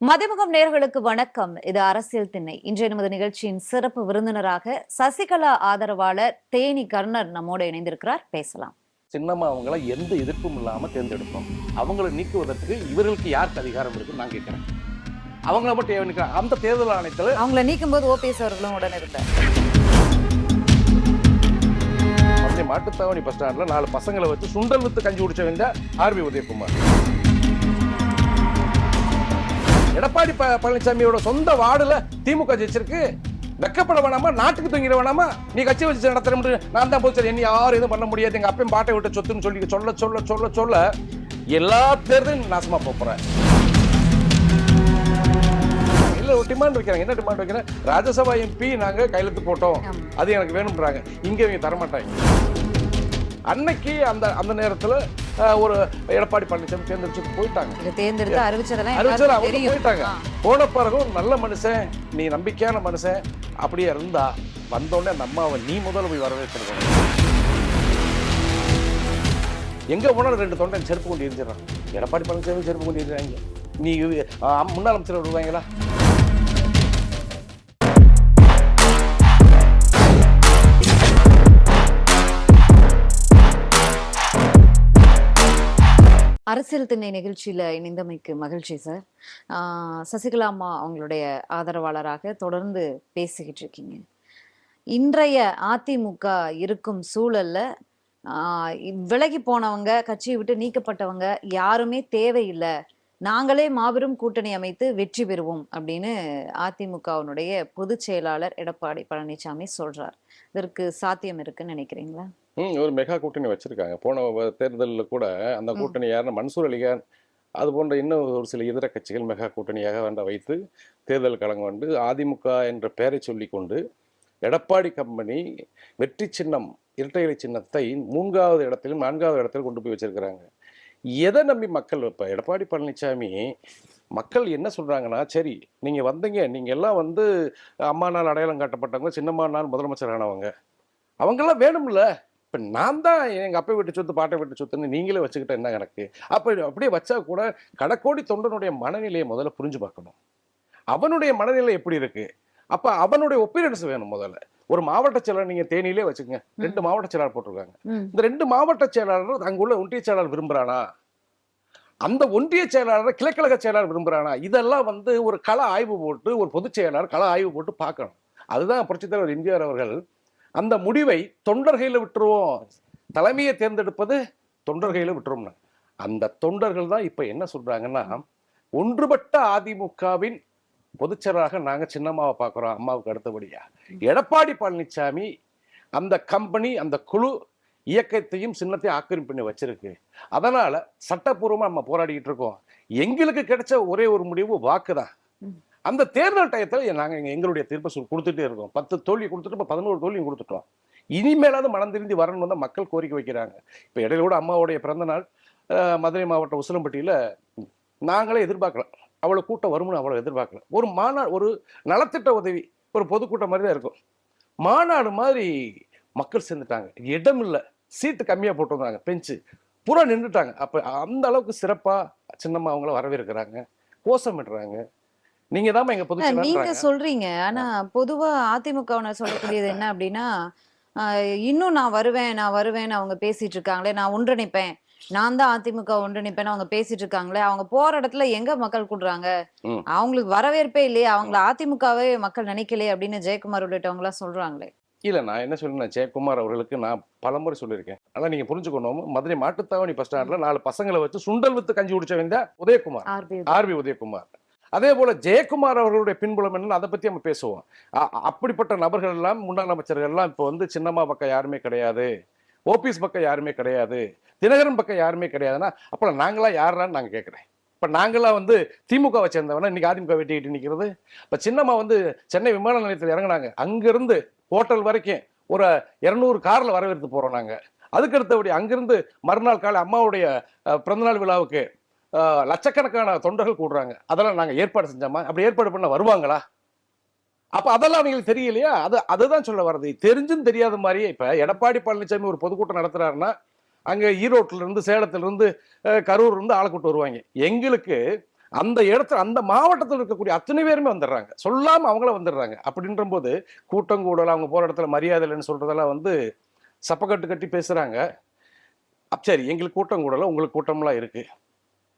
மதிமுகம் நேர்களுக்கு வணக்கம். இது அரசியல் திண்ணை. இன்றைய நமது நிகழ்ச்சியின் சிறப்பு விருந்தினராக சசிகலா ஆதரவாளர் தேனி கர்ணர் நம்மோடு இணைந்திருக்கிறார். பேசலாம். சின்னம்மா அவங்கள எந்த எதிர்ப்பும் இல்லாம தேர்ந்தெடுத்தோம். அவங்கள நீக்குவதற்கு இவர்களுக்கு யாருக்கு அதிகாரம் இருக்குன்னு நான் கேட்கிறேன் அவங்கள மட்டும் அந்த தேர்தல் ஆணையத்தில் அவங்கள நீக்கும் போது ஓபிஎஸ் அவர்களும் உடன் இருந்தார். மாட்டுத்தாவணி பஸ் ஸ்டாண்ட்ல நாலு பசங்களை வச்சு சுண்டல் வித்து கஞ்சி குடிச்சவங்க ஆர்பி உதயகுமார். எடப்பாடி பழனிசாமியோட சொந்த வார்டுல திமுக ஜெயிச்சிருக்கு. வெக்கப்பட வேணாமா? நாட்டுக்கு தூங்கிட வேணாமா? நீ கட்சி வச்சு நடத்துற முடியும் நான் தான் போச்சு என்ன யாரும் எதுவும் பண்ண முடியாது. எங்க அப்பயும் பாட்டை விட்டு சொத்துன்னு சொல்லி சொல்ல சொல்ல சொல்ல சொல்ல எல்லா தேர்தலும் நாசமா போறேன். இல்ல ஒரு டிமாண்ட் வைக்கிறாங்க என்ன டிமாண்ட் வைக்கிறேன்? ராஜ்யசபா எம்பி நாங்க கையெழுத்து போட்டோம். அது எனக்கு வேணும்ன்றாங்க. இங்க இவங்க தரமாட்டாங்க. அன்னைக்கு அந்த அந்த நேரத்துல ஒரு எடப்பாடி பழனிசாமி தேர்ந்தெடுத்து போயிட்டாங்க. தேர்ந்தெடுத்து அறிவிச்சதெல்லாம் அறிவிச்சது எல்லாருக்கும் அவங்க போயிட்டாங்க. போன பிறகு நல்ல மனுஷன் நீ நம்பிக்கையான மனுஷன் அப்படியே இருந்தா வந்தோடனே அந்த அம்மாவை நீ முதல்ல போய் வரவேற்றிருக்கணும் எங்க போனாலும் ரெண்டு தொண்டன் செருப்பு கொண்டு எரிஞ்சிடறான். எடப்பாடி பழனிசாமி செருப்பு கொண்டு எரிஞ்சாங்க நீ முன்னாள் அமைச்சர் வருவாங்களா? அரசியல் திண்ணை நிகழ்ச்சியில் இணைந்தமைக்கு மகிழ்ச்சி சார். சசிகலா அம்மா அவங்களுடைய ஆதரவாளராக தொடர்ந்து பேசிக்கிட்டு இருக்கீங்க. இன்றைய அதிமுக இருக்கும் சூழல்ல விலகி போனவங்க கட்சியை விட்டு நீக்கப்பட்டவங்க யாருமே தேவையில்லை. நாங்களே மாபெரும் கூட்டணி அமைத்து வெற்றி பெறுவோம் அப்படின்னு அதிமுகவினுடைய பொதுச் செயலாளர் எடப்பாடி பழனிசாமி சொல்றார். இதற்கு சாத்தியம் இருக்குன்னு நினைக்கிறீங்களா? ம் ஒரு மெகா கூட்டணி வச்சிருக்காங்க. போன தேர்தலில் கூட அந்த கூட்டணி யாருன்னா மன்சூர் அலிகான். அது போன்ற இன்னும் ஒரு சில இதர கட்சிகள் மெகா கூட்டணியாக வேண்ட வைத்து தேர்தல் களங்க வந்து அதிமுக என்ற பெயரை சொல்லிக்கொண்டு எடப்பாடி கம்பெனி வெற்றி சின்னம் இரட்டை இலை சின்னத்தை மூன்றாவது இடத்திலும் நான்காவது இடத்திலும் கொண்டு போய் வச்சிருக்கிறாங்க. எதை நம்பி மக்கள் இப்போ எடப்பாடி பழனிசாமி மக்கள் என்ன சொல்றாங்கன்னா சரி நீங்க வந்தீங்க நீங்க எல்லாம் வந்து அம்மா நாள் அடையாளம் காட்டப்பட்டவங்க சின்னம்மா நாள் முதலமைச்சர் ஆனவங்க. அவங்கெல்லாம் வேணும்ல. இப்போ நான் தான் எங்கள் அப்பா வீட்டு சொத்து பாட்டை வீட்டு சொத்துன்னு நீங்களே வச்சுக்கிட்ட என்ன கணக்கு? அப்போ அப்படியே வச்சா கூட கடக்கோடி தொண்டனுடைய மனநிலையை முதல்ல புரிஞ்சு பார்க்கணும். அவனுடைய மனநிலை எப்படி இருக்கு? அப்போ அவனுடைய ஒப்பீனியன்ஸ் வேணும் முதல்ல. ஒரு மாவட்ட செயலாளர் நீங்கள் தேனியிலே வச்சுக்கோங்க. ரெண்டு மாவட்ட செயலாளர் போட்டிருக்காங்க. இந்த ரெண்டு மாவட்ட செயலாளர் அங்குள்ள ஒன்றிய செயலாளர் விரும்புறானா? அந்த ஒன்றிய செயலாளர் கிழக்கழக செயலாளர் விரும்புறானா? இதெல்லாம் வந்து ஒரு கள ஆய்வு போட்டு ஒரு பொதுச் செயலாளர் கள ஆய்வு போட்டு பார்க்கணும். அதுதான் புரட்சித் தலைவர் எம்ஜிஆர் அவர்கள் அந்த முடிவை தொண்டர் விட்டுருவோம். தலைமையை தேர்ந்தெடுப்பது தொண்டர் கையில விட்டுருவோம்னா அந்த தொண்டர்கள் தான் இப்போ என்ன சொல்கிறாங்கன்னா ஒன்றுபட்ட அதிமுகவின் பொதுச்சராக நாங்கள் சின்னம்மாவை பார்க்குறோம் அம்மாவுக்கு அடுத்தபடியாக எடப்பாடி பழனிசாமி அந்த கம்பெனி அந்த குழு இயக்கத்தையும் சின்னத்தையும் ஆக்கிரமிப்பு பண்ணி வச்சிருக்கு. அதனால் சட்டப்பூர்வமாக நம்ம போராடிக்கிட்டு இருக்கோம். எங்களுக்கு கிடைச்ச ஒரே ஒரு முடிவு வாக்கு தான் அந்த தேர்தல் டயத்தில் நாங்கள் எங்கள் எங்களுடைய தீர்ப்பை சொல் கொடுத்துட்டே இருக்கோம். பத்து தோல்வி கொடுத்துட்டு இப்போ பதினோரு தோல்வியும் கொடுத்துட்டோம். இனிமேலாவது மனம் திருந்தி வரணும்னு தான் மக்கள் கோரிக்கை வைக்கிறாங்க. இப்போ இடையில கூட அம்மாவுடைய பிறந்தநாள் மதுரை மாவட்டம் உசிலம்பட்டியில் நாங்களே எதிர்பார்க்கலாம் அவ்வளோ கூட்டம் வரும்னு அவ்வளோ எதிர்பார்க்கல. ஒரு மாநாடு ஒரு நலத்திட்ட உதவி ஒரு பொதுக்கூட்டம் மாதிரி தான் இருக்கும். மாநாடு மாதிரி மக்கள் சேர்ந்துட்டாங்க. இடம் இல்லை. சீட்டு கம்மியாக போட்டிருந்தாங்க பெஞ்சு. பூரா நின்றுட்டாங்க. அப்போ அந்த அளவுக்கு சிறப்பாக சின்னம்மா அவங்கள வரவேற்கிறாங்க. கோஷமிடுறாங்க. நீங்க தான் எங்க அஹ் நீங்க. சொல்றீங்க. ஆனா பொதுவா அதிமுகவினர் சொல்லக்கூடியது என்ன அப்படின்னா இன்னும் நான் வருவேன் நான் வருவேன்னு அவங்க பேசிட்டு இருக்காங்களே நான் ஒன்றிணைப்பேன். நான் தான் அதிமுக ஒன்றிணைப்பேன்னு அவங்க பேசிட்டு இருக்காங்களே அவங்க போற இடத்துல எங்க மக்கள் கூடுறாங்க. அவங்களுக்கு வரவேற்பே இல்லையே அவங்கள அதிமுகவே மக்கள் நினைக்கலையே அப்படின்னு ஜெயக்குமார் உள்ளிட்டவங்க எல்லாம் சொல்றாங்களே. இல்ல நான் என்ன சொல்றேன் ஜெயக்குமார் அவர்களுக்கு நான் பலமுறை சொல்லியிருக்கேன். ஆனா நீங்க புரிஞ்சுக்கணும் மதுரை மாட்டுத்தாவணி பஸ் ஸ்டாண்ட்ல நாலு பசங்களை வச்சு சுண்டல் வித்து கஞ்சி குடிச்சவங்க தான் உதயகுமார். RB RB Udhayakumar. அதே போல் ஜெயக்குமார் அவர்களுடைய பின்புலம் என்னன்னு அதை பற்றி நம்ம பேசுவோம். அப்படிப்பட்ட நபர்கள் எல்லாம் முன்னாள் அமைச்சர்கள் எல்லாம் இப்போ வந்து சின்னம்மா பக்கம் யாருமே கிடையாது ஓபிஎஸ் பக்கம் யாருமே கிடையாது தினகரன் பக்கம் யாருமே கிடையாதுன்னா அப்புறம் நாங்களாம் யாருன்னு நாங்கள் கேட்குறேன் இப்போ நாங்களாம் வந்து திமுக சேர்ந்தவனா இன்னைக்கு அதிமுக வெட்டிக்கிட்டு நிற்கிறது இப்போ சின்னம்மா வந்து சென்னை விமான நிலையத்தில் இறங்குனாங்க. அங்கேருந்து ஹோட்டல் வரைக்கும் ஒரு இரநூறு காரில் வரவேற்று போகிறோம் நாங்கள் அதுக்கு அடுத்தபடி அங்கிருந்து மறுநாள் காலை அம்மாவுடைய பிறந்தநாள் விழாவுக்கு லட்சக்கணக்கான தொண்டர்கள் கூடுறாங்க. அதெல்லாம் நாங்கள் ஏற்பாடு செஞ்சோமா? அப்படி ஏற்பாடு பண்ண வருவாங்களா? அப்போ அதெல்லாம் அவங்களுக்கு தெரியலையா? அது அதுதான் சொல்ல வர்றது. தெரிஞ்சும் தெரியாத மாதிரியே இப்போ எடப்பாடி பழனிசாமி ஒரு பொதுக்கூட்டம் நடத்துறாருன்னா அங்கே ஈரோட்டிலிருந்து இருந்து கரூர்லேருந்து இருந்து ஆளை கூட்டு வருவாங்க. எங்களுக்கு அந்த இடத்துல அந்த மாவட்டத்தில் இருக்கக்கூடிய அத்தனை பேருமே வந்துடுறாங்க. சொல்லாமல் அவங்கள வந்துடுறாங்க. அப்படின்ற போது கூட்டம் கூடல அவங்க போகிற இடத்துல மரியாதை இல்லைன்னு சொல்கிறதெல்லாம் வந்து சப்பக்கட்டு கட்டி பேசுகிறாங்க அப் சரி எங்களுக்கு கூட்டம் கூடல உங்களுக்கு கூட்டம்லாம் இருக்குது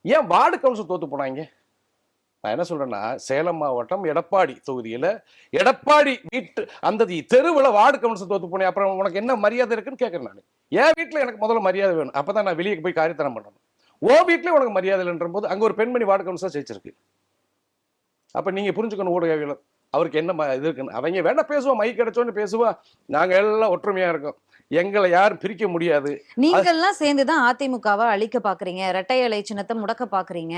ஏன் வார்டு கவுன்சில் தோத்து போனாங்க? நான் என்ன சொல்றேன்னா சேலம் மாவட்டம் எடப்பாடி தொகுதியில எடப்பாடி வீட்டு அந்த தெருவில் வார்டு கவுன்சில் தோத்து போனேன். அப்புறம் உனக்கு என்ன மரியாதை இருக்குன்னு கேட்கறேன் நான். என் வீட்டில் எனக்கு முதல்ல மரியாதை வேணும். அப்பதான் நான் வெளியே போய் காரியத்தனம் பண்ணணும். ஓ வீட்லயே உனக்கு மரியாதை இல்லைன்ற போது அங்கே ஒரு பெண்மணி வார்டு கவுன்சிலாக ஜெயிச்சிருக்கு. அப்போ நீங்க புரிஞ்சுக்கணும் ஊடகவியல் அவருக்கு என்ன ம- இது இருக்குன்னு. அவங்க வேணா பேசுவோம் மைக் கிடைச்சோன்னு பேசுவா. நாங்க எல்லாம் ஒற்றுமையா இருக்கோம். எங்களை யாரும் பிரிக்க முடியாது. நீங்கெல்லாம் சேர்ந்துதான் அதிமுகவை அழிக்க பாக்குறீங்க. இரட்டை இலை சின்னத்தை முடக்க பாக்குறீங்க.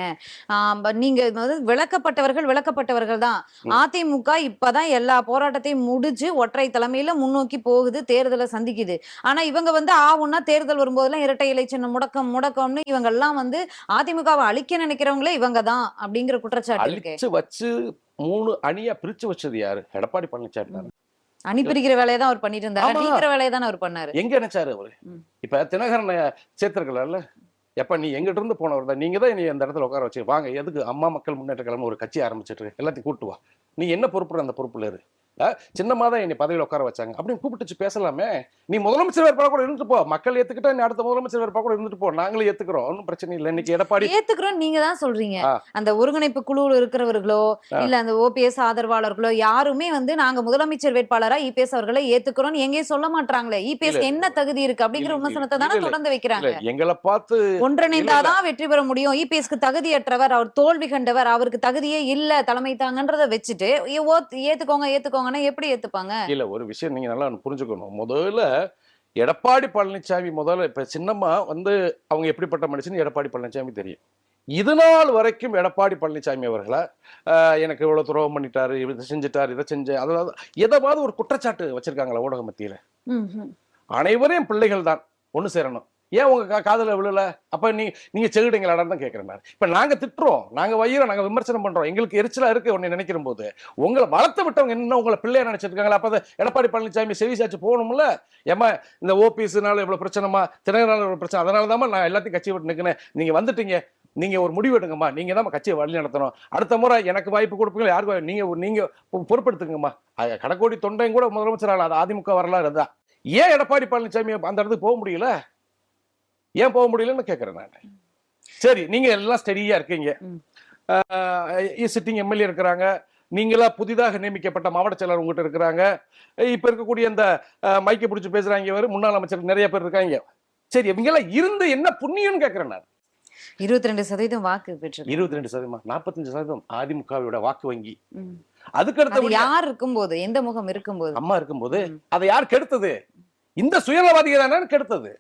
நீங்க விளக்கப்பட்டவர்கள் விளக்கப்பட்டவர்கள் தான். அதிமுக இப்பதான் எல்லா போராட்டத்தையும் முடிஞ்சு ஒற்றை தலைமையில முன்னோக்கி போகுது தேர்தலை சந்திக்குது. ஆனா இவங்க வந்து ஆவுன்னா தேர்தல் வரும்போதெல்லாம் இரட்டை இலை சின்னம் முடக்கம் முடக்கம்னு இவங்க எல்லாம் வந்து அதிமுகவை அழிக்க நினைக்கிறவங்களே இவங்க தான் அப்படிங்கிற குற்றச்சாட்டு வச்சு மூணு அணியா பிரிச்சு வச்சது யாரு? எடப்பாடி பழனிசாமி தான். அணி பிரிக்கிற வேலையை தான் அவர் பண்ணிட்டு இருந்தாரு. நீக்கிற வேலையை தான் அவர் பண்ணாரு எங்க நினைச்சாரு அவரு. இப்ப தினகரனை சேர்த்திருக்கலாம்ல எப்ப நீ எங்கிட்ட இருந்து போனவர் தான் நீங்க தான் நீ அந்த இடத்துல உட்கார வச்சு வாங்க எதுக்கு அம்மா மக்கள் முன்னேற்ற கழகம் ஒரு கட்சி ஆரம்பிச்சிட்டு. எல்லாத்தையும் கூட்டு வா நீ என்ன பொறுப்பு அந்த பொறுப்புல இரு அஹ், சின்னமா தான் என்னை பதவியில் உட்கார வச்சாங்க. அப்படின்னு கூப்பிட்டுச்சு பேசலாமே. நீ முதலமைச்சர் வேட்பாளர் கூட இருந்துட்டு போ. மக்கள் ஏத்துக்கிட்டா நீ அடுத்த முதலமைச்சர் வேட்பாளர் கூட இருந்துட்டு போ. நாங்களே ஏத்துக்கிறோம். ஒன்றும் பிரச்சனை இல்லை. இன்னைக்கு எடப்பாடி ஏத்துக்கிறோம். நீங்க தான் சொல்றீங்க. அந்த ஒருங்கிணைப்பு குழுவில் இருக்கிறவர்களோ. இல்ல அந்த ஓபிஎஸ் ஆதரவாளர்களோ யாருமே வந்து நாங்க முதலமைச்சர் வேட்பாளரா இபிஎஸ் அவர்களை ஏத்துக்கிறோம்னு எங்கேயும் சொல்ல மாட்டாங்களே இபிஎஸ். என்ன தகுதி இருக்கு அப்படிங்கிற விமர்சனத்தை தானே. தொடர்ந்து வைக்கிறாங்க. எங்களை பார்த்து ஒன்றிணைந்தாதான் வெற்றி பெற முடியும். இபிஎஸ்க்கு தகுதியற்றவர் அவர் தோல்வி கண்டவர் அவருக்கு தகுதியே இல்ல தலைமை தாங்கன்றத வச்சுட்டு ஏ- ஓத்- ஏத்துக்கோங்க ஏத்துக்கோங்கன்னா எப்படி ஏத்துப்பாங்க இல்ல ஒரு விஷயம் நீங்க நல்லா புரிஞ்சுக்கணும். முதல்ல எடப்பாடி பழனிசாமி முதல்ல இப்ப சின்னம்மா வந்து அவங்க எப்படிப்பட்ட மனுஷன் எடப்பாடி பழனிசாமி தெரியும். இது நாள் வரைக்கும் எடப்பாடி பழனிசாமி அவர்களை எனக்கு இவ்வளவு துரோகம் பண்ணிட்டாரு இதை செஞ்சுட்டாரு இதை செஞ்சு அதாவது எதாவது ஒரு குற்றச்சாட்டு வச்சிருக்காங்களா ஊடக மத்தியில. அனைவரையும் பிள்ளைகள் தான் ஒண்ணு சேரணும். ஏன் உங்க கா- காதுல விழல? அப்ப நீ நீங்க செகுடுங்களாடான்னு தான் கேட்கிறேன் நான் இப்ப நாங்க திட்டுறோம் நாங்க வயிறோம் நாங்க விமர்சனம் பண்றோம். எங்களுக்கு எரிச்சலா இருக்கு உன்னை நினைக்கிற போது உங்களை வளர்த்து விட்டவங்க என்ன உங்களை பிள்ளைய நினைச்சிருக்காங்களா அப்ப எடப்பாடி பழனிசாமி செவி சாச்சு போகணும்ல? ஏமா இந்த ஓபிஎஸ்னால இவ்வளவு பிரச்சனைமா தினகரனால இவ்வளவு பிரச்சனை அதனால தான் நான் எல்லாத்தையும் கட்சி விட்டு நிற்கினேன் நீங்க வந்துட்டீங்க நீங்க ஒரு முடிவு எடுங்கம்மா. நீங்க தான் கட்சியை வழி நடத்தணும். அடுத்த முறை எனக்கு வாய்ப்பு கொடுப்பீங்களா? யாருக்கு நீங்கள் நீங்க நீங்க பொ- பொறுப்பெடுத்துங்கம்மா கடக்கோடி தொண்டையும் கூட முதலமைச்சர் ஆகலாம் அது அதிமுக வரலாறு தான் ஏன் எடப்பாடி பழனிசாமி அந்த இடத்துக்கு போக முடியல? ஏன் போக முடியலன்னு கேட்கறேன் நான். சரி நீங்க எல்லாம் ஸ்டெடியா இருக்கீங்க. சிட்டிங் எம்எல்ஏ இருக்கிறாங்க. நீங்களா புதிதாக நியமிக்கப்பட்ட மாவட்ட செயலர் உங்ககிட்ட இருக்கிறாங்க. இப்ப இருக்கக்கூடிய இந்த அஹ், மைக்கை பிடிச்சி பேசுறாங்க இவர். முன்னாள் அமைச்சர் நிறைய பேர் இருக்காங்க. சரி இவங்க எல்லாம் இருந்து என்ன புண்ணியம்னு கேட்கறேன் நான். இருபத்தி ரெண்டு சதவீதம் வாக்கு பெற்று இருபத்தி ரெண்டு சதவீதம் நாற்பத்தஞ்சு சதவீதம் அதிமுகவோட வாக்கு வங்கி. ம். அதுக்கு அது அடுத்த யார் இருக்கும்போது? எந்த முகம் இருக்கும்போது? அம்மா இருக்கும்போது. அதை யார் கெடுத்தது? இந்த சுயநலவாதிகள் தானே கெடுத்தது?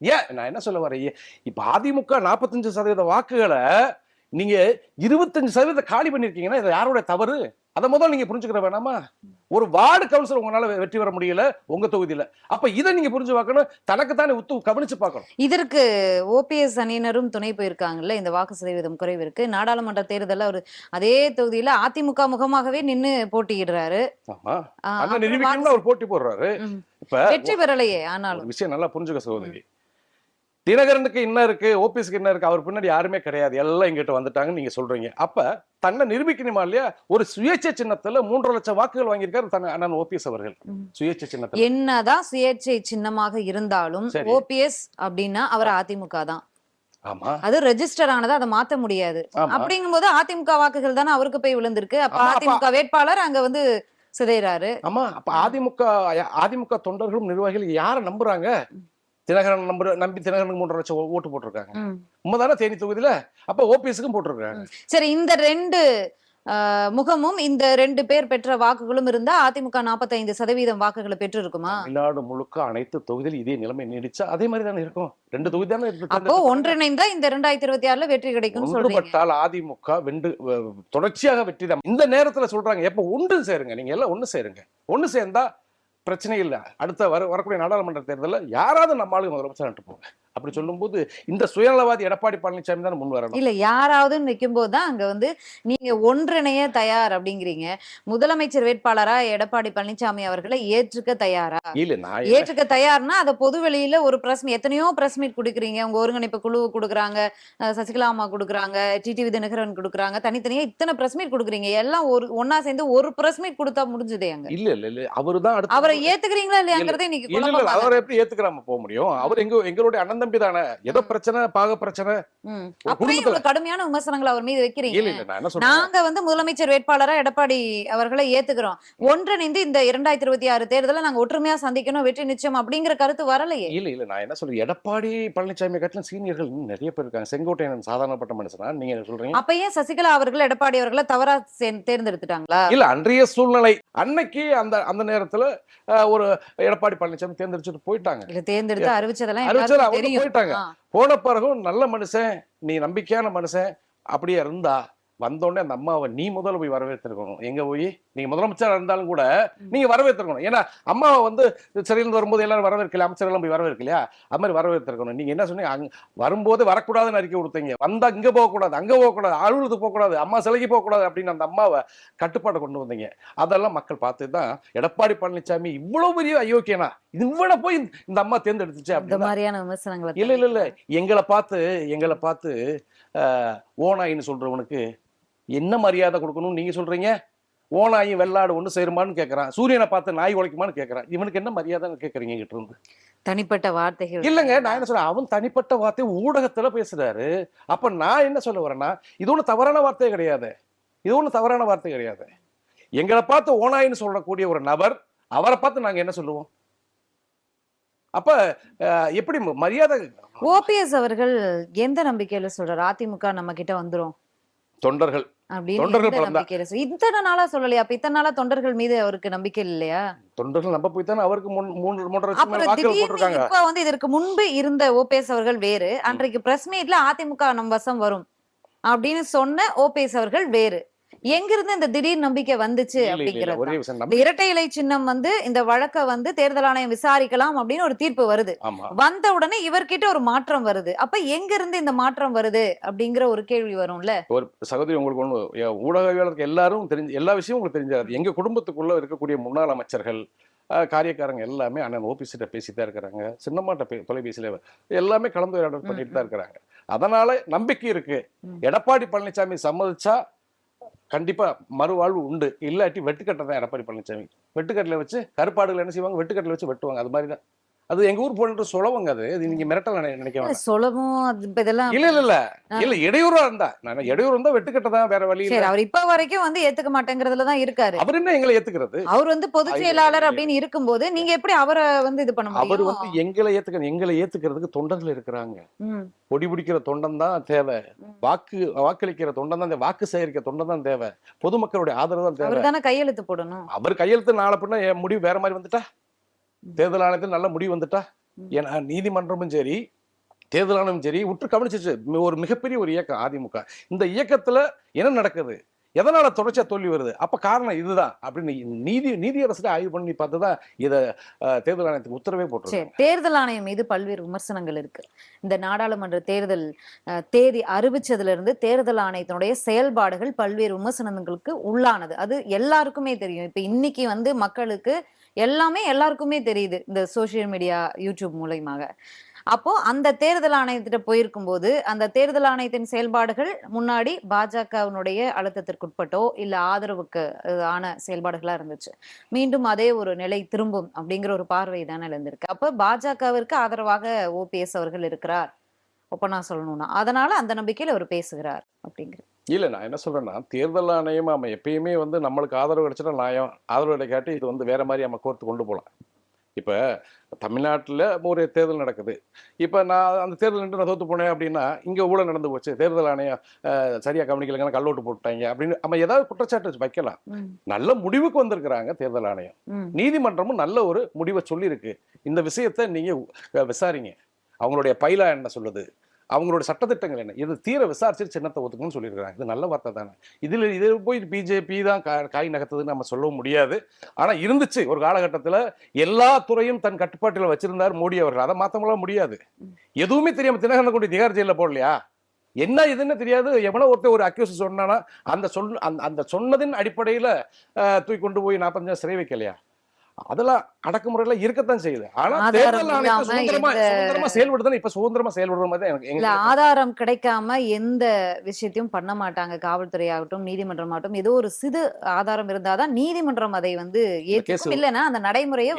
ஏன் நான் என்ன சொல்ல வரேன்? இப்ப அதிமுக நாற்பத்தஞ்சு சதவீத வாக்குகளை நீங்க இருபத்தஞ்சு சதவீத காலி பண்ணிருக்கீங்கன்னா இது யாரோட தவறு? அதை முதல்ல நீங்க புரிஞ்சுக்கிற வேணாமா? ஒரு வார்டு கவுன்சிலர் உங்களால வெற்றி பெற முடியல உங்க தொகுதியில. அப்ப இதை நீங்க புரிஞ்சு பார்க்கணும். தனக்கு தானே உத்து கவனிச்சு பார்க்கணும். இதற்கு ஓபிஎஸ் அணியினரும் துணை போயிருக்காங்கல்ல இந்த வாக்கு சதவீதம் குறைவு இருக்கு நாடாளுமன்ற தேர்தலில் அவர் அதே தொகுதியில அதிமுக முகமாகவே நின்னு போட்டியிடுறாரு. அவர் போட்டி போடுறாரு. வெற்றி பெறலையே ஆனாலும். விஷயம் நல்லா புரிஞ்சுக்க சகோதரி. தினகரனுக்கு என்ன இருக்கு ஓபிஎஸ்க்கு என்ன இருக்கு அவர் பின்னாடி யாருமே கிடையாது. எல்லாம் எங்கிட்ட வந்துட்டாங்கன்னு நீங்க சொல்றீங்க. அப்ப தன்னை நிரூபிக்கணுமா இல்லையா? ஒரு சுயேட்சை சின்னத்துல மூன்றரை லட்சம் வாக்குகள் வாங்கியிருக்காரு தன் அண்ணன் ஓபிஎஸ் அவர்கள். சுயேட்சை சின்னத்துல. என்னதான் சுயேட்சை சின்னமாக இருந்தாலும். ஓபிஎஸ் அப்படின்னா அவர் அதிமுக தான். ஆமா. அது ரெஜிஸ்டர் ஆனதை அதை மாத்த முடியாது. ஆமா. அப்படிங்கும்போது அதிமுக வாக்குகள் தானே அவருக்கு போய் விழுந்திருக்கு. அப்ப- அதிமுக வேட்பாளர் அங்க வந்து சிதைறாரு ஆமா அப்ப அதிமுக அதிமுக தொண்டர்களும் நிர்வாகிகள் யாரை நம்புறாங்க? தினகரன் நம்புற நம்பி தினகரனுக்கு மூன்றரை லட்சம் ஓட்டு போட்டிருக்காங்க. உண்மைதானே தேனி தொகுதியில? அப்ப ஓபிஎஸ்க்கும் போட்டிருக்காங்க சரி இந்த ரெண்டு முகமும் இந்த ரெண்டு பேர் பெற்ற வாக்குகளும் இருந்தா அதிமுக 45% சதவீதம் வாக்குகளை பெற்று இருக்குமா தமிழ்நாடு முழுக்க அனைத்து தொகுதியிலும் இதே நிலைமை நீடிச்சா அதே மாதிரி தானே இருக்கும்? ரெண்டு தொகுதி தானே இருக்கு அப்போ ஒன்றிணைந்தா இந்த ரெண்டாயிரத்தி இருபத்தி ஆறுல வெற்றி கிடைக்கும்னு சொல்றீங்க. அதிமுக வென்று வ- தொடர்ச்சியாக வெற்றி தான். இந்த நேரத்துல சொல்றாங்க எப்ப ஒன்று சேருங்க நீங்க எல்லாம் ஒண்ணு சேருங்க. ஒண்ணு சேர்ந்தா பிரச்சனை இல்லை. அடுத்த வர வரக்கூடிய நாடாளுமன்ற தேர்தலில் யாராவது நம்மளுக்கு முதலமைச்சர் போங்க அப்படி சொல்லும்போது இந்த சுயநலவாதி எடப்பாடி பழனிசாமி தான் முன் வரணும். இல்ல யாராவதுன்னு வைக்கும்போது தான் அங்க வந்து நீங்க ஒன்றிணைய தயார் அப்படிங்கிறீங்க. முதலமைச்சர் வேட்பாளரா எடப்பாடி பழனிசாமி அவர்களை ஏற்றுக்க தயாரா? இல்ல நான் ஏற்றுக்க தயார்னா அத பொது வெளியில ஒரு பிரஸ் எத்தனையோ பிரஸ் மீட் கொடுக்குறீங்க. உங்க ஒருங்கிணைப்பு குழு கொடுக்குறாங்க சசிகலா அம்மா கொடுக்குறாங்க டிடிவி தினகரன் கொடுக்குறாங்க. தனித்தனியா இத்தனை பிரஸ் மீட் கொடுக்குறீங்க. எல்லாம் ஒரு ஒன்னா சேர்ந்து ஒரு பிரஸ் மீட் கொடுத்தா முடிஞ்சதே அங்க. இல்ல இல்ல இல்ல அவருதான் அடுத்து அவரை ஏத்துக்கிறீங்களா இல்லையாங்கிறதே குழப்பமா அவரை எப்படி ஏத்துக்கிறாம போக முடியும்? அவர் எங்க எங்களுடைய அண்ணன் தம்பி தானே ஏதோ பிரச்சனை பாக பிரச்சனை. கடுமையான விமர்சனங்கள் அவர் மீது வைக்கிறீங்க. நாங்க வந்து முதலமைச்சர் வேட்பாளரா எடப்பாடி அவர்களை ஏத்துக்கிறோம். ஒன்றிணைந்து இந்த இரண்டாயிரத்தி இருபத்தி ஆறு தேர்தலை நாங்க ஒற்றுமையா சந்திக்கணும் வெற்றி நிச்சயம் அப்படிங்கிற கருத்து வரலையே. இல்ல இல்ல நான் என்ன சொல்றேன்? எடப்பாடி பழனிசாமி காட்டிலும் சீனியர்கள் நிறைய பேர் இருக்காங்க. செங்கோட்டையன் சாதாரணப்பட்ட மனுஷனா? நீங்க என்ன சொல்றீங்க? அப்ப ஏன் சசிகலா அவர்கள் எடப்பாடி அவர்களை தவறா தேர்ந்தெடுத்துட்டாங்களா? இல்ல அன்றைய சூழ்நிலை. அன்னைக்கு அந்த அந்த நேரத்துல ஒரு எடப்பாடி பழனிசாமி தேர்ந்தெடுச்சுட்டு போயிட்டாங்க. இல்ல தேர்ந்தெடுத்து அறிவிச்சதெல்லாம் போயிட்டாங்க. போன பிறகும் நல்ல மனுஷன் நீ நம்பிக்கையான மனுஷன் அப்படியே இருந்தா வந்தோடனே அந்த அம்மாவை நீ முதல்ல போய் வரவேற்றிருக்கணும். எங்க போய்? நீங்க முதலமைச்சரா இருந்தாலும் கூட நீங்க வரவேற்றிருக்கணும் ஏன்னா அம்மாவை வந்து சிறையிலிருந்து வரும்போது எல்லாரும் வரவேற்கல அமைச்சர்கள் போய் வரவேற்கலையா? அது மாதிரி வரவேற்றிருக்கணும் நீங்க என்ன சொன்னீங்க? அங்க வரும்போது வரக்கூடாதுன்னு அறிக்கை கொடுத்தீங்க. வந்தா இங்க போகக்கூடாது அங்க போகக்கூடாது அலுவலகத்துக்கு போகக்கூடாது அம்மா சிலைக்கு போகக்கூடாது அப்படின்னு அந்த அம்மாவை கட்டுப்பாடு கொண்டு வந்தீங்க. அதெல்லாம் மக்கள் பார்த்து தான் எடப்பாடி பழனிசாமி இவ்வளவு பெரிய அயோக்கியனா? இவ்வளவு போய் இந்த அம்மா தேர்ந்தெடுத்துச்சு அப்படின்னு? மாதிரியான விமர்சனங்களை இல்ல இல்ல இல்ல. எங்களை பார்த்து எங்களை பார்த்து ஆஹ், ஓநாயின்னு சொல்றவனுக்கு என்ன மரியாதை கொடுக்கணும்னு நீங்க சொல்றீங்க? ஓநாயும் வெள்ளாடு ஒண்ணு சேருமான்னு கேக்குறான். சூரியனை பார்த்து நாய் உழைக்குமான்னு கேக்குறான். இவனுக்கு என்ன மரியாதைன்னு கேக்குறீங்க கிட்ட இருந்து? தனிப்பட்ட வார்த்தைகள். இல்லங்க நான் என்ன சொல்றேன் அவன் தனிப்பட்ட வார்த்தை ஊடகத்துல பேசுறாரு. அப்ப நான் என்ன சொல்ல வரேன்னா இது ஒண்ணு தவறான வார்த்தை கிடையாது. இது ஒண்ணு தவறான வார்த்தை கிடையாது. எங்களை பார்த்து ஓநாயின்னு சொல்லக்கூடிய ஒரு நபர் அவரை பார்த்து நாங்க என்ன சொல்லுவோம்? அப்ப எப்படி மரியாதை ஓபிஎஸ் அவர்கள் எந்த நம்பிக்கையில சொல்றாரு? அதிமுக நம்ம கிட்ட வந்துரும். தொண்டர்கள். தொண்டர்கள் இத்தனை நாளா சொல்லலையா? அப்ப இத்தனை நாளா தொண்டர்கள் மீது அவருக்கு நம்பிக்கை இல்லையா? தொண்டர்கள் நம்ப போய் தானே அவருக்கு முன் மூன்று மூன்றரை போட்டிருக்காங்க. இப்ப வந்து இதற்கு முன்பு இருந்த ஓபிஎஸ் அவர்கள் வேறு. அன்றைக்கு பிரஸ் மீட்ல அதிமுக நம் வசம் வரும் அப்படின்னு சொன்ன ஓபிஎஸ் அவர்கள் வேறு. எங்கிருந்து இந்த திடீர் நம்பிக்கை வந்துச்சு அப்படிங்கிறது இரட்டை இலை சின்னம் வந்து இந்த வழக்க வந்து தேர்தல் ஆணையம் விசாரிக்கலாம் அப்படின்னு ஒரு தீர்ப்பு வருது. வந்த உடனே இவர்கிட்ட ஒரு மாற்றம் வருது. அப்ப எங்க இருந்து இந்த மாற்றம் வருது அப்படிங்கிற ஒரு கேள்வி வரும்ல? ஒரு சகோதரி உங்களுக்கு ஒண்ணு எ- ஊடகவியலாளருக்கு எல்லாரும் தெரிஞ்சு எல்லா விஷயமும் உங்களுக்கு தெரிஞ்சாது. எங்க குடும்பத்துக்குள்ள இருக்கக்கூடிய முன்னாள் அமைச்சர்கள் காரியக்காரங்க எல்லாமே அண்ணன் ஓபிசிட்ட பேசிட்டு தான் இருக்கிறாங்க. சின்னமாட்ட பே தொலைபேசியில எல்லாமே கலந்துரையாடல் பண்ணிட்டு தான் இருக்கிறாங்க. அதனால நம்பிக்கை இருக்கு. எடப்பாடி பழனிசாமி சம்மதிச்சா கண்டிப்பாக மறுவாழ்வு உண்டு. இல்லாட்டி வெட்டுக்கட்டை தான் எடப்பாடி பழனிசாமி வெட்டுக்கட்டில் வச்சு கருப்பாடுகள் என்ன செய்வாங்க? வெட்டுக்கட்டில் வச்சு வெட்டுவாங்க. அது மாதிரி தான் அது எங்க ஊர் போன்ற சுலவங்க அது. நீங்க மிரட்டல் நினை- நினைக்க இப்ப இதெல்லாம் இல்ல இல்ல இல்ல. இல்ல இடையூறா இருந்தா. நான் இடையூறு இருந்தா வெட்டுக்கட்டை தான் வேற வழி சரி அவர் இப்ப வரைக்கும் வந்து ஏத்துக்க மாட்டேங்கிறதுல தான் இருக்காரு. அவர் என்ன எங்களை ஏத்துக்கிறது? அவர் வந்து பொதுச் செயலாளர். அப்படின்னு இருக்கும்போது நீங்க எப்படி அவரை வந்து இது பண்ண அவர் வந்து எங்களை ஏத்துக்க எங்களை ஏத்துக்கிறதுக்கு தொண்டர்கள் இருக்கிறாங்க. பொடி பிடிக்கிற தொண்டன் தான் தேவை. வாக்கு வாக்களிக்கிற தொண்டன் தான் வாக்கு சேகரிக்கிற தொண்டன் தான் தேவை. பொதுமக்களுடைய ஆதரவு தான் தேவை. கையெழுத்து போடணும். அவர் கையெழுத்து நாளை பின்ன முடிவு வேற மாதிரி வந்துட்டா? தேர்தல் ஆணையத்தில் நல்ல முடிவு வந்துட்டா. ஏன்னா நீதிமன்றமும் சரி தேர்தல் ஆணையமும் சரி உற்று கவனிச்சிச்சு. ஒரு மிகப்பெரிய ஒரு இயக்கம் அதிமுக. இந்த இயக்கத்துல என்ன நடக்குது? எதனால தொடர்ச்சியா தோல்வி வருது? அப்ப காரணம் இதுதான். அப்படின்னு நீதி நீதியரசுல ஆய்வு பண்ணி பார்த்துதான் இத தேர்தல் ஆணையத்துக்கு உத்தரவே போட்டிருக்காங்க. தேர்தல் ஆணையம் மீது பல்வேறு விமர்சனங்கள் இருக்கு. இந்த நாடாளுமன்ற தேர்தல் தேதி அறிவிச்சதுல இருந்து தேர்தல் ஆணையத்தினுடைய செயல்பாடுகள் பல்வேறு விமர்சனங்களுக்கு உள்ளானது. அது எல்லாருக்குமே தெரியும். இப்ப இன்னைக்கு வந்து மக்களுக்கு எல்லாமே எல்லாருக்குமே தெரியுது இந்த சோஷியல் மீடியா யூடியூப் மூலயமாக. அப்போ அந்த தேர்தல் ஆணையத்திட்ட போயிருக்கும் போது அந்த தேர்தல் ஆணையத்தின் செயல்பாடுகள் முன்னாடி பாஜகவினுடைய அழுத்தத்திற்குட்பட்டோ இல்ல ஆதரவுக்கு ஆன செயல்பாடுகளா இருந்துச்சு. மீண்டும் அதே ஒரு நிலை திரும்பும் அப்படிங்கிற ஒரு பார்வை தானே இருந்திருக்கு அப்ப பாஜகவிற்கு ஆதரவாக ஓபிஎஸ் அவர்கள் இருக்கிறார். ஒப்பனா சொல்லணும்னா அதனால அந்த நம்பிக்கையில அவர் பேசுகிறார் அப்படிங்கிற இல்ல நான் என்ன சொல்றேன்னா தேர்தல் ஆணையம் நம்ம எப்பயுமே வந்து நம்மளுக்கு ஆதரவு கிடைச்சிட்டா நியாயம் ஆதரவு கிடைக்காட்டி இது வந்து வேற மாதிரி நம்ம கோர்த்து கொண்டு போகலாம் இப்ப தமிழ்நாட்டுல ஒரு தேர்தல் நடக்குது. இப்ப நான் அந்த தேர்தல் நின்று நான் தோத்து போனேன் அப்படின்னா இங்க ஊழல் நடந்து போச்சு. தேர்தல் ஆணையம் அஹ், சரியா கவனிக்கலங்க கல்லோட்டு போட்டாங்க அப்படின்னு நம்ம ஏதாவது குற்றச்சாட்டு வைக்கலாம். நல்ல முடிவுக்கு வந்திருக்கிறாங்க தேர்தல் ஆணையம். நீதிமன்றமும் நல்ல ஒரு முடிவை சொல்லியிருக்கு. இந்த விஷயத்தை நீங்க அஹ், விசாரிங்க. அவங்களுடைய பைலா என்ன சொல்லுது? அவங்களோட சட்டத்திட்டங்கள் என்ன? இது தீர விசாரிச்சு சின்னத்தை ஒத்துக்கணும்னு சொல்லியிருக்காங்க இது நல்ல வார்த்தை தானே. இதில் இதில் போய் பிஜேபி தான் காய் நகர்த்ததுன்னு நம்ம சொல்ல முடியாது. ஆனால் இருந்துச்சு. ஒரு காலகட்டத்தில் எல்லா துறையும் தன் கட்டுப்பாட்டில் வச்சிருந்தார் மோடி அவர்கள். அதை மாற்றமெல்லாம் முடியாது. எதுவுமே தெரியாம தினகரனை கொண்டு திகார் ஜெயிலில் போடலையா? என்ன இதுன்னு தெரியாது. எவனோ ஒருத்தர் ஒரு அக்யூஸ் சொன்னானா அந்த சொல் அந்த அந்த சொன்னதின் அடிப்படையில் தூக்கி கொண்டு போய் நாற்பத்தஞ்சு சிறை வைக்கலையா? அதெல்லாம் அடக்குமுறையில இருக்கத்தான் செய்யுது. ஆனா தேர்தல் சுதந்திரமா செயல்படுதுன்னு இப்ப சுதந்திரமா செயல்படுற மாதிரி எனக்கு ஆதாரம் கிடைக்காம எந்த விஷயத்தையும் பண்ண மாட்டாங்க. காவல்துறை ஆகட்டும் நீதிமன்றம் ஆகட்டும். ஏதோ ஒரு சிறு ஆதாரம் இருந்தாதான் நீதிமன்றம் அதை வந்து case- இல்லைன்னா அந்த நடைமுறையை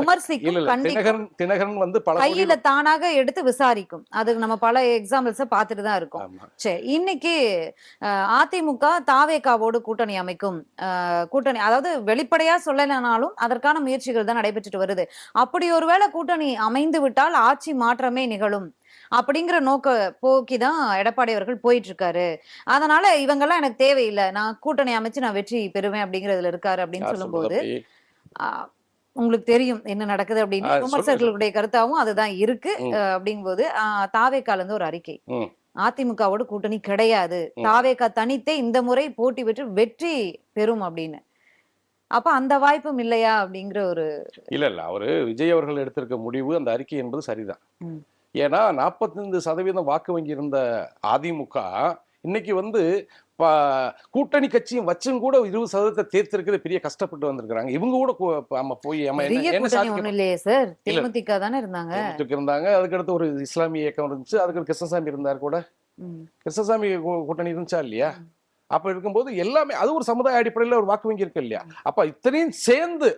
விமர்சிக்கும் தினகரன் வந்து கையில தானாக எடுத்து விசாரிக்கும். அது நம்ம பல எக்ஸாம்பிள்ஸ பார்த்துட்டு தான் இருக்கோம். சரி இன்னைக்கு அதிமுக தாவேகாவோடு கூட்டணி அமைக்கும். கூட்டணி அதாவது வெளிப்படையா சொல்லலைனாலும் அதற்கான முயற்சிகள் தான் நடைபெற்றுட்டு வருது. அப்படி ஒருவேளை கூட்டணி அமைந்து விட்டால் ஆட்சி மாற்றமே நிகழும் அப்படிங்கிற நோக்க போக்கி தான் எடப்பாடி அவர்கள் போயிட்டு இருக்காரு அதனால இவங்கெல்லாம் எனக்கு தேவையில்லை. நான் கூட்டணி அமைச்சு நான் வெற்றி பெறுவேன் அப்படிங்கறதுல இருக்காரு அப்படின்னு சொல்லும்போது உங்களுக்கு தெரியும் என்ன நடக்குது அப்படின்னு. விமர்சகர்களுடைய கருத்தாவும் அதுதான் இருக்கு. அப்படிங்கும்போது தாவேக்கால இருந்து ஒரு அறிக்கை. அதிமுகவோட கூட்டணி கிடையாது. ம். தாவேகா தனித்தே இந்த முறை போட்டி பெற்று வெற்றி பெறும் அப்படின்னு. அப்ப அந்த வாய்ப்பும் இல்லையா அப்படிங்கிற ஒரு இல்ல இல்ல. அவரு விஜய் அவர்கள் எடுத்திருக்க முடிவு அந்த அறிக்கை என்பது சரிதான். ஏன்னா 45% சதவீதம் வாக்கு வங்கி இருந்த அதிமுக இன்னைக்கு வந்து கூட்டணி கட்சியும் வச்சும் கூட இருபது சதவீதத்தை தேர்த்திருக்கிறது பெரிய கஷ்டப்பட்டு வந்திருக்கிறாங்க. இவங்க கூட நம்ம போய் இல்லையே சார். தேமுதிக தானே இருந்தாங்க. இருந்தாங்க. அதுக்கடுத்து ஒரு இஸ்லாமிய இயக்கம் இருந்துச்சு. அதுக்கு கிருஷ்ணசாமி இருந்தார் கூட. கிருஷ்ணசாமி கூட்டணி இருந்துச்சா இல்லையா? அப்ப இருக்கும்போது எல்லாமே அது ஒரு சமுதாய அடிப்படையில் ஒரு வாக்கு வங்கி இருக்கு இல்லையா? அப்ப இத்தனையும் சேர்ந்து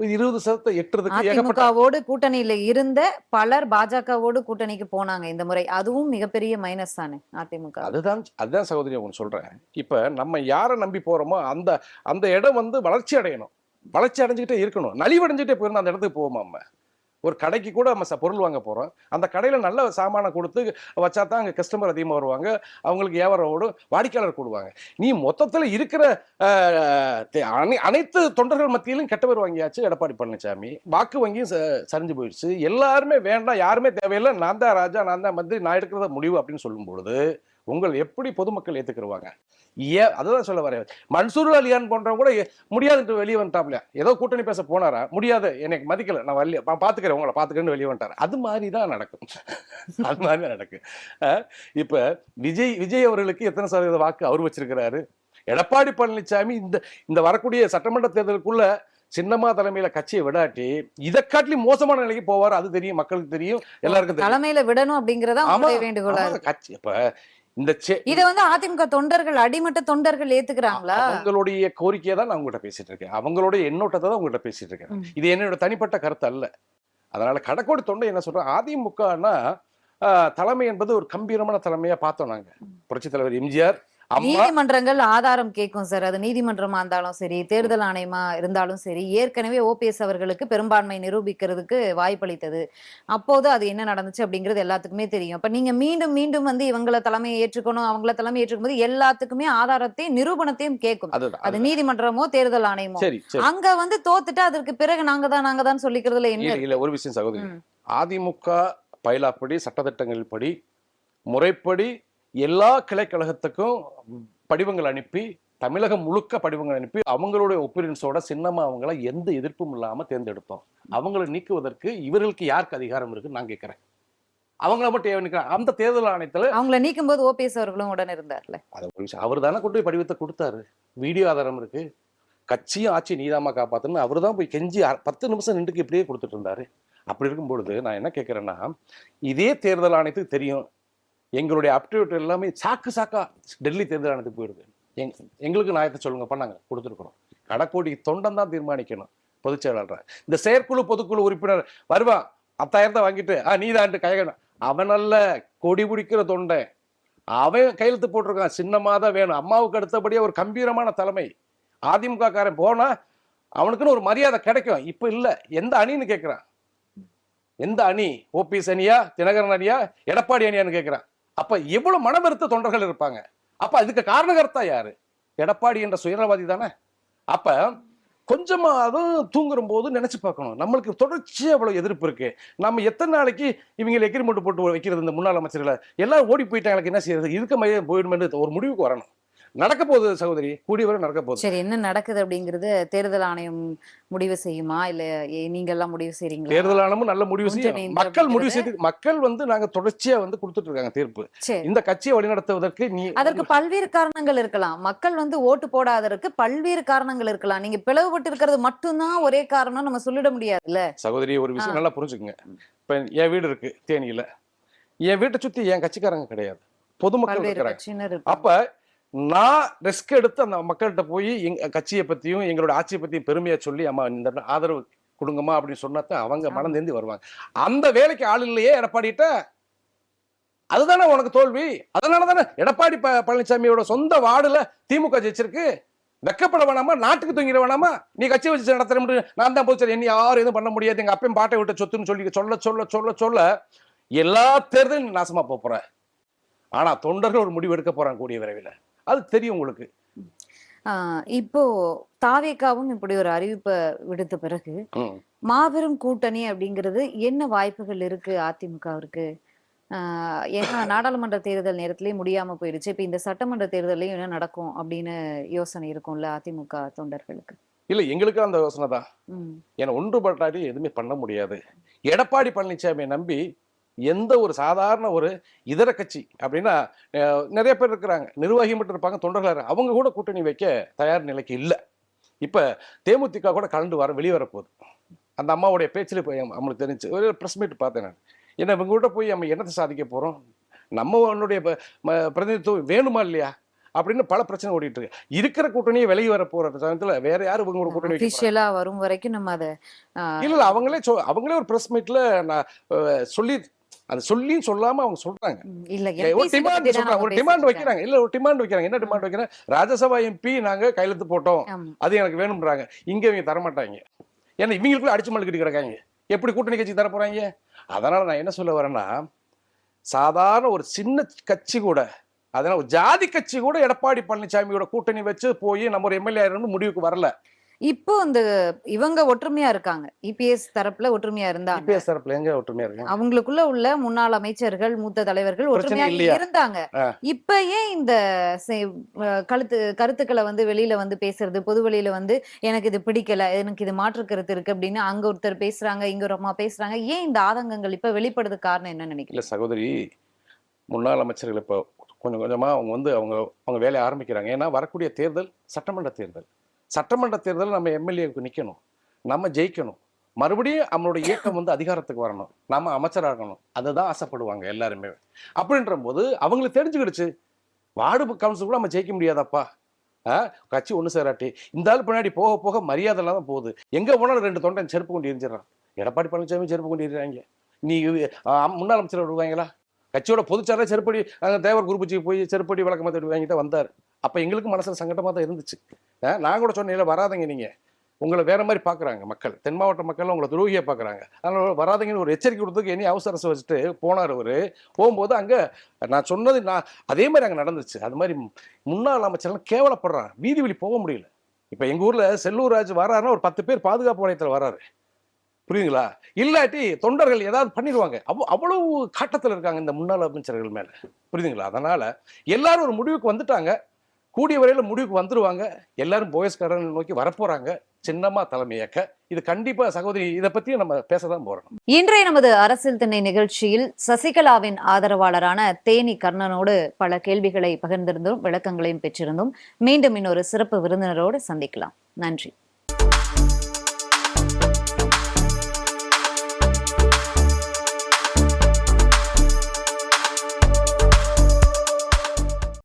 இருபது சதத்தை எட்டுறதுக்கு அதிமுகவோடு கூட்டணியில இருந்த பலர் பாஜகவோடு கூட்டணிக்கு போனாங்க இந்த முறை. அதுவும் மிகப்பெரிய மைனஸ் தானே அதிமுக. அதுதான் அதுதான் சகோதரி ஒன்று சொல்றேன். இப்ப நம்ம யாரை நம்பி போறோமோ அந்த அந்த இடம் வந்து வளர்ச்சி அடையணும். வளர்ச்சி அடைஞ்சுக்கிட்டே இருக்கணும். நலிவடைஞ்சுட்டே போயிருந்தா அந்த இடத்துக்கு போவோமா ஒரு கடைக்கு கூட நம்ம ச- பொருள் வாங்க போகிறோம் அந்த கடையில் நல்ல சாமானை கொடுத்து வச்சா தான் அங்கே கஸ்டமர் அதிகமாக வருவாங்க. அவங்களுக்கு வியாபாரம் ஓடும் வாடிக்கையாளர் கூடுவாங்க. நீ மொத்தத்தில் இருக்கிற அனை- அனைத்து தொண்டர்கள் மத்தியிலும் கெட்ட பேர் வாங்கியாச்சு எடப்பாடி பழனிசாமி வாக்கு வங்கியும் ச- சரிஞ்சு போயிடுச்சு. எல்லாருமே வேண்டாம் யாருமே தேவையில்லை. நான் தான் ராஜா நான் தான் மந்திரி நான் எடுக்கிறத முடிவு அப்படின்னு சொல்லும் பொழுது உங்கள் எப்படி பொதுமக்கள் ஏத்துக்கிடுவாங்க ஏன் அதுதான் சொல்ல வரேன். மன்சூர் அலியான் போன்றவங்க கூட முடியாதுன்ட்டு வெளியே வந்துட்டாப்ல. ஏதோ கூட்டணி பேச போனாரா? முடியாது. எனக்கு மதிக்கல. நான் வரல நான் பாத்துக்கிறேன் உங்களை பாத்துக்கிறேன்னு வெளியே வந்துட்டாரு. அது மாதிரி தான் நடக்கும். அது மாதிரி தான் நடக்கும் இப்ப விஜய் விஜய் அவர்களுக்கு எத்தனை சதவீத வாக்கு அவர் வச்சிருக்கிறாரு? எடப்பாடி பழனிசாமி இந்த இந்த வரக்கூடிய சட்டமன்ற தேர்தலுக்குள்ள சின்னம்மா தலைமையில கட்சியை விடாட்டி இதை காட்டிலும் மோசமான நிலைக்கு போவார்? அது தெரியும். மக்களுக்கு தெரியும். எல்லாருக்கும் தலைமையில விடணும் அப்படிங்கறதா வேண்டுகோளா கட்சி இப்ப இந்த செ- இத வந்து அதிமுக தொண்டர்கள் அடிமட்ட தொண்டர்கள் ஏத்துக்கிறாங்களா? அவங்களுடைய கோரிக்கையை தான் நான் உங்ககிட்ட பேசிட்டு இருக்கேன். அவங்களுடைய எண்ணோட்டத்தை தான் உங்ககிட்ட பேசிட்டு இருக்கேன். இது என்னோட தனிப்பட்ட கருத்து அல்ல. அதனால கடக்கோடி தொண்டை என்ன சொல்றேன் அதிமுகனா தலைமை என்பது ஒரு கம்பீரமான தலைமையா பார்த்தோம் நாங்க. புரட்சி தலைவர் எம்ஜிஆர் நீதிமன்றங்கள் ஆதாரம் கேட்கும் சார். அது நீதிமன்றமா இருந்தாலும் சரி தேர்தல் ஆணையமா இருந்தாலும் சரி ஏற்கனவே ஓபிஎஸ் அவர்களுக்கு பெரும்பான்மை நிரூபிக்கிறதுக்கு வாய்ப்பளித்தது. அப்போது அது என்ன நடந்துச்சு அப்படிங்கிறது எல்லாத்துக்குமே தெரியும். அப்ப நீங்க மீண்டும் மீண்டும் வந்து இவங்கள தலைமையை ஏற்றுக்கணும் அவங்கள தலைமை ஏற்றுக்கும் போது எல்லாத்துக்குமே ஆதாரத்தையும் நிரூபணத்தையும் கேட்கும். அது நீதிமன்றமோ தேர்தல் ஆணையமோ. அங்க வந்து தோத்துட்டு அதற்கு பிறகு நாங்க தான் நாங்க தான் சொல்லிக்கிறதுல என்ன இல்ல, ஒரு விஷயம் சகோதரி. அதிமுக பயிலாப்படி சட்டத்திட்டங்கள் படி முறைப்படி எல்லா கிளைக்கழகத்துக்கும் படிவங்கள் அனுப்பி தமிழகம் முழுக்க படிவங்கள் அனுப்பி அவங்களுடைய ஒப்பீனியன்ஸோட சின்னமா அவங்கள எந்த எதிர்ப்பும் இல்லாம தேர்ந்தெடுத்தோம். அவங்களை நீக்குவதற்கு இவர்களுக்கு யாருக்கு அதிகாரம் இருக்குன்னு நான் கேட்கிறேன் அவங்கள மட்டும் நிக்கிறேன்? அந்த தேர்தல் ஆணையத்துல அவங்கள நீக்கும் போது ஓபிஎஸ் அவர்களும் உடன் இருந்தார்ல. அது ஒரு விஷயம் அவர் தானே கொண்டு போய் படிவத்தை கொடுத்தாரு. வீடியோ ஆதாரம் இருக்கு. கட்சியும் ஆட்சி நீதாமா காப்பாத்துன்னு அவர் தான் போய் கெஞ்சி பத்து நிமிஷம் நின்றுக்கு இப்படியே கொடுத்துட்டு இருந்தாரு. அப்படி இருக்கும்பொழுது நான் என்ன கேட்குறேன்னா இதே தேர்தல் ஆணையத்துக்கு தெரியும். எங்களுடைய அப்டேட் எல்லாமே சாக்கு சாக்கா டெல்லி தேர்தல் ஆணையத்துக்கு போயிடுது. எங் எங்களுக்கு நாயத்தை சொல்லுங்கப்பா நாங்கள் கொடுத்துருக்குறோம். கடைக்கோடி தொண்டன் தான் தீர்மானிக்கணும் பொதுச் செயலாளர். இந்த செயற்குழு பொதுக்குழு உறுப்பினர் வருவான் பத்தாயிரத்தை வாங்கிட்டு ஆ நீ தான் கையகணும் அவனல்ல கொடி பிடிக்கிற தொண்டை. அவன் கையெழுத்து போட்டிருக்கான் சின்னமாக தான் வேணும். அம்மாவுக்கு அடுத்தபடியே ஒரு கம்பீரமான தலைமை. அதிமுக காரன் போனா அவனுக்குன்னு ஒரு மரியாதை கிடைக்கும். இப்ப இல்ல எந்த அணின்னு கேட்கிறான் எந்த அணி? ஓபிஎஸ் அணியா தினகரன் அணியா எடப்பாடி அணியான்னு கேட்கிறான் அப்ப எவ்வளவு மனவருத்த தொண்டர்கள் இருப்பாங்க? அப்ப அதுக்கு காரணகர்த்தா யாரு? எடப்பாடி என்ற சுயநலவாதி தானே? அப்ப கொஞ்சமாவது தூங்குற போது நினைச்சு பார்க்கணும். நம்மளுக்கு தொடர்ச்சியாக அவ்வளவு எதிர்ப்பு இருக்கு. நம்ம எத்தனை நாளைக்கு இவங்க எக்ரிமெண்ட் போட்டு வைக்கிறது இந்த முன்னாள் அமைச்சர்களை? எல்லாம் ஓடி போயிட்டாங்களுக்கு என்ன செய்யறது? இருக்க மையம் போயிடுமென்று ஒரு முடிவுக்கு வரணும். நடக்க போகுது சகோதரி. கூடிய வரை நடக்க போகுது. சரி என்ன நடக்குது அப்படிங்கறது தேர்தல் ஆணையம் முடிவு செய்யுமா? இல்ல நீங்க எல்லாம் முடிவு செய்றீங்களா? தேர்தல் ஆணையமும் நல்ல முடிவு செய்யும் மக்கள் முடிவு செய்து மக்கள் வந்து நாங்க தொடர்ச்சியா வந்து கொடுத்துட்டு இருக்காங்க தீர்ப்பு. இந்த கட்சியை வழிநடத்துவதற்கு நீ அதற்கு பல்வேறு காரணங்கள் இருக்கலாம். மக்கள் வந்து ஓட்டு போடாததற்கு பல்வேறு காரணங்கள் இருக்கலாம். நீங்க பிளவுபட்டு இருக்கிறது மட்டும்தான் ஒரே காரணம் நம்ம சொல்லிட முடியாதுல்ல? சகோதரி ஒரு விஷயம் நல்லா புரிஞ்சுக்குங்க. இப்ப என் வீடு இருக்கு தேனியில. என் வீட்டை சுத்தி என் கட்சிக்காரங்க கிடையாது. பொதுமக்கள் இருக்கிறாங்க. அப்ப நான் ரிஸ்க் எடுத்து அந்த மக்கள்கிட்ட போய் எங்க கட்சியை பத்தியும் எங்களோட ஆட்சியை பத்தியும் பெருமையா சொல்லி அம்மா இந்த ஆதரவு கொடுங்கம்மா அப்படின்னு சொன்னாதான் அவங்க மனம் தேந்தி வருவாங்க. அந்த வேலைக்கு ஆள் இல்லையே எடப்பாடிட்ட அதுதானே உனக்கு தோல்வி. அதனால தானே எடப்பாடி ப- பழனிசாமியோட சொந்த வார்டுல திமுக ஜெயிச்சிருக்கு. வெக்கப்பட வேணாமா? நாட்டுக்கு தூங்கிட வேணாமா? நீ கட்சி வச்சு நடத்துற முடியும் நான் தான் போச்சு என்ன யாரும் எதுவும் பண்ண முடியாது. எங்க அப்பயும் பாட்டை விட்ட சொத்துன்னு சொல்லி சொல்ல சொல்ல சொல்ல சொல்ல எல்லா தேர்தலும் நீ நாசமா போப் போற. ஆனா தொண்டர்கள் ஒரு முடிவு எடுக்க போறாங்க கூடிய விரைவில். அது தெரியும் உங்களுக்கு. இப்போ தாவேக்காவும் இப்படி ஒரு அறிவிப்பை விடுத்த பிறகு. மாபெரும் கூட்டணி அப்படிங்கிறது என்ன வாய்ப்புகள் இருக்கு அதிமுகவிற்கு? ஏன்னா நாடாளுமன்ற தேர்தல் நேரத்திலேயே முடியாம போயிடுச்சு. இப்ப இந்த சட்டமன்ற தேர்தலையும் என்ன நடக்கும் அப்படின்னு யோசனை இருக்கும்ல அதிமுக தொண்டர்களுக்கு? இல்ல எங்களுக்கு அந்த யோசனை தான் ஏன்னா ஒன்றுபட்டாடி எதுவுமே பண்ண முடியாது. எடப்பாடி பழனிசாமியை நம்பி எந்த ஒரு சாதாரண ஒரு இதர கட்சி அப்படின்னா நிறைய பேர் இருக்கிறாங்க. நிர்வாகி மட்டும் இருப்பாங்க தொண்டர்கள். அவங்க கூட கூட்டணி வைக்க தயார் நிலைக்கு இல்லை. இப்ப தேமுதிக கூட கலந்து வர வெளியே வரப்போகுது. அந்த அம்மாவுடைய பேச்சில் போய் நம்மளுக்கு தெரிஞ்சு ஒரு ப்ரெஸ் மீட் பார்த்தேன் நான். இவங்க கூட போய் நம்ம என்னத்தை சாதிக்க போறோம்? நம்ம ம- பிரதிநிதித்துவம் வேணுமா இல்லையா? அப்படின்னு பல பிரச்சனை ஓடிட்டு இருக்கு. இருக்கிற கூட்டணியை வெளியே வர போற சமயத்துல வேற யாரும் இவங்க கூட கூட்டணி? அபிஷியலா வரும் வரைக்கும் நம்ம அதை இல்ல அவங்களே அவங்களே ஒரு பிரஸ் மீட்ல நான் சொல்லி அது சொல்லியும் சொல்லாம அவங்க சொல்றாங்க. இல்ல ஒரு டிமாண்ட் சொல்றாங்க ஒரு டிமாண்ட் வைக்கிறாங்க. இல்ல ஒரு டிமாண்ட் வைக்கிறாங்க. என்ன டிமாண்ட் வைக்கிறாங்க? ராஜ்யசபா எம்பி நாங்க கையெழுத்து போட்டோம். அது எனக்கு வேணும்ன்றாங்க. இங்க இவங்க தரமாட்டாங்க. ஏன்னா இவங்களுக்குள்ள அடிச்சு மல்லிக்கிட்டு கிடக்காங்க. எப்படி கூட்டணி கட்சி தர போறாங்க? அதனால நான் என்ன சொல்ல வரேன்னா சாதாரண ஒரு சின்ன கட்சி கூட அதனால ஒரு ஜாதி கட்சி கூட எடப்பாடி பழனிசாமியோட கூட்டணி வச்சு போய் நம்ம ஒரு எம்எல்ஏ முடிவுக்கு வரல. இப்போ இந்த இவங்க ஒற்றுமையா இருக்காங்க. இபிஎஸ் தரப்புல ஒற்றுமையா இருந்தாங்க. இபிஎஸ் தரப்புல எங்க ஒற்றுமையா இருக்கு அவங்களுக்குள்ள உள்ள முன்னாள் அமைச்சர்கள் மூத்த தலைவர்கள் ஒற்றுமையா? இருந்தாங்க. இப்ப ஏன் இந்த கழுத்து கருத்துக்களை வந்து வெளியில வந்து பேசுறது பொது வெளியில வந்து எனக்கு இது பிடிக்கல எனக்கு இது மாற்று கருத்து இருக்கு அப்படின்னு அங்க ஒருத்தர் பேசுறாங்க இங்க ஒரு அம்மா பேசுறாங்க. ஏன் இந்த ஆதங்கங்கள் இப்ப வெளிப்படுது காரணம் என்ன நினைக்கிறீங்க? இல்ல சகோதரி முன்னாள் அமைச்சர்கள் இப்போ கொஞ்சம் கொஞ்சமா அவங்க வந்து அவங்க அவங்க வேலையை ஆரம்பிக்கிறாங்க. ஏன்னா வரக்கூடிய தேர்தல் சட்டமன்ற தேர்தல். சட்டமன்ற தேர்தலில் நம்ம எம்எல்ஏவுக்கு நிற்கணும் நம்ம ஜெயிக்கணும். மறுபடியும் நம்மளோட இயக்கம் வந்து அதிகாரத்துக்கு வரணும். நம்ம அமைச்சராகணும். அதை தான் ஆசைப்படுவாங்க எல்லாருமே. அப்படின்ற போது அவங்களுக்கு தெரிஞ்சுக்கிடுச்சு. வார்டு கவுன்சில் கூட நம்ம ஜெயிக்க முடியாதாப்பா. ஆ, கட்சி ஒன்று சேராட்டி. இந்த ஆள் பின்னாடி போக போக மரியாதைலாம் தான் போகுது. எங்கே போனாலும் ரெண்டு தொண்டன் செருப்பு கொண்டு எரிஞ்சிடறான். எடப்பாடி பழனிசாமி செருப்பு கொண்டு எரிஞ்சாங்க நீ முன்னாள் அமைச்சர் விடுவாங்களா கட்சியோட பொதுச்சாரே செருப்படி அங்க தேவர் குருபூஜிக்கு போய் செருப்படி வழக்கமாக தேடி வாங்கிட்டு தான் வந்தார். அப்போ எங்களுக்கு மனசில் சங்கடமாக தான் இருந்துச்சு. ஆ, நான் கூட சொன்னேன் இல்ல வராதீங்க நீங்கள் உங்களை வேற மாதிரி பார்க்குறாங்க மக்கள். தென் மாவட்ட மக்கள் உங்களை துரோகியாக பார்க்குறாங்க அதனால் வராதீங்கன்னு ஒரு எச்சரிக்கை கொடுத்ததுக்கு இனி அவசரம் வச்சுட்டு போனார் அவர். போகும்போது அங்கே நான் சொன்னது நான் அதே மாதிரி அங்கே நடந்துச்சு. அது மாதிரி முன்னாள் அமைச்சர்லாம் கேவலப்படுறான் வீதி வழி போக முடியல. இப்போ எங்கள் ஊரில் செல்லூர் ராஜ் வராருன்னா ஒரு பத்து பேர் பாதுகாப்பு வளையத்தில் வராரு. புரியுதுங்களா? இல்லாட்டி தொண்டர்கள் ஏதாவது பண்ணிடுவாங்க. அவ்வளோ அவ்வளவு காட்டத்தில் இருக்காங்க இந்த முன்னாள் அமைச்சர்கள் மேலே. புரியுதுங்களா? அதனால் எல்லாரும் ஒரு முடிவுக்கு வந்துட்டாங்க. கூடிய வரையில் முடிவுக்கு வந்துருவாங்க. எல்லாரும் போயஸ்காரன் நோக்கி வரப்போறாங்க. சின்னமா தலைமையேற்க இது கண்டிப்பா சகோதரி இதை பத்தியும் நம்ம பேசதான் போறோம். இன்றைய நமது அரசியல் திண்ணை நிகழ்ச்சியில் சசிகலாவின் ஆதரவாளரான தேனி கர்ணனோடு பல கேள்விகளை பகிர்ந்திருந்தோம் விளக்கங்களையும் பெற்றிருந்தோம். மீண்டும் இன்னொரு சிறப்பு விருந்தினரோடு சந்திக்கலாம். நன்றி.